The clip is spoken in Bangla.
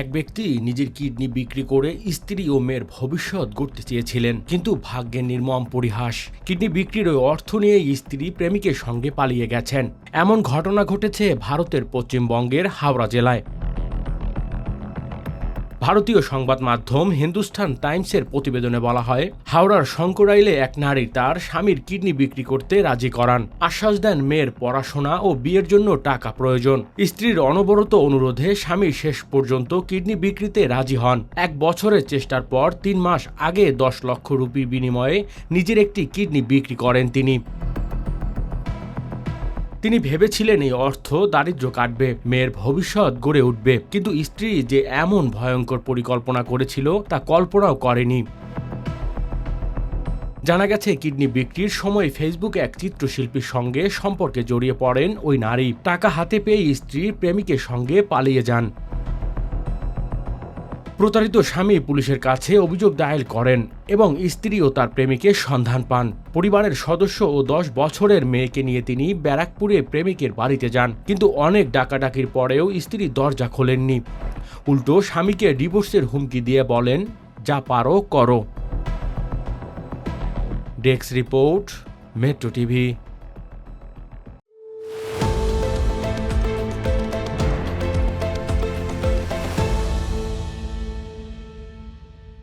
এক ব্যক্তি নিজের কিডনি বিক্রি করে স্ত্রী ও মেয়ের ভবিষ্যৎ গড়তে চেয়েছিলেন, কিন্তু ভাগ্যের নির্মম পরিহাস। কিডনি বিক্রির ওই অর্থ নিয়ে স্ত্রী প্রেমিকের সঙ্গে পালিয়ে গেছেন। এমন ঘটনা ঘটেছে ভারতের পশ্চিমবঙ্গের হাওড়া জেলায়। ভারতীয় সংবাদ মাধ্যম হিন্দুস্তান টাইমসের প্রতিবেদনে বলা হয়, হাওড়ার শঙ্করাইলে এক নারী তার স্বামীর কিডনি বিক্রি করতে রাজি করান। আশ্বাস দেন মেয়ের পড়াশোনা ও বিয়ের জন্য টাকা প্রয়োজন। স্ত্রীর অনবরত অনুরোধে স্বামী শেষ পর্যন্ত কিডনি বিক্রিতে রাজি হন। এক বছরের চেষ্টার পর তিন মাস আগে দশ লক্ষ রুপি বিনিময়ে নিজের একটি কিডনি বিক্রি করেন তিনি। তিনি ভেবেছিলেন এই অর্থ দারিদ্র কাটবে, মেয়ের ভবিষ্যৎ গড়ে উঠবে। কিন্তু স্ত্রী যে এমন ভয়ঙ্কর পরিকল্পনা করেছিল তা কল্পনাও করেনি। জানা গেছে, কিডনি বিক্রির সময় ফেসবুকে এক চিত্রশিল্পীর সঙ্গে সম্পর্কে জড়িয়ে পড়েন ওই নারী। টাকা হাতে পেয়ে স্ত্রীর প্রেমিকের সঙ্গে পালিয়ে যান। প্রতারিত স্বামী পুলিশের কাছে অভিযোগ দায়ের করেন এবং স্ত্রী ও তার প্রেমিকের সন্ধান পান। পরিবারের সদস্য ও দশ বছরের মেয়েকে নিয়ে তিনি ব্যারাকপুরে প্রেমিকের বাড়িতে যান, কিন্তু অনেক ডাকাডাকির পরেও স্ত্রী দরজা খোলেননি। উল্টো স্বামীকে ডিভোর্সের হুমকি দিয়ে বলেন, যা পারো, করো। Desk report, metro TV.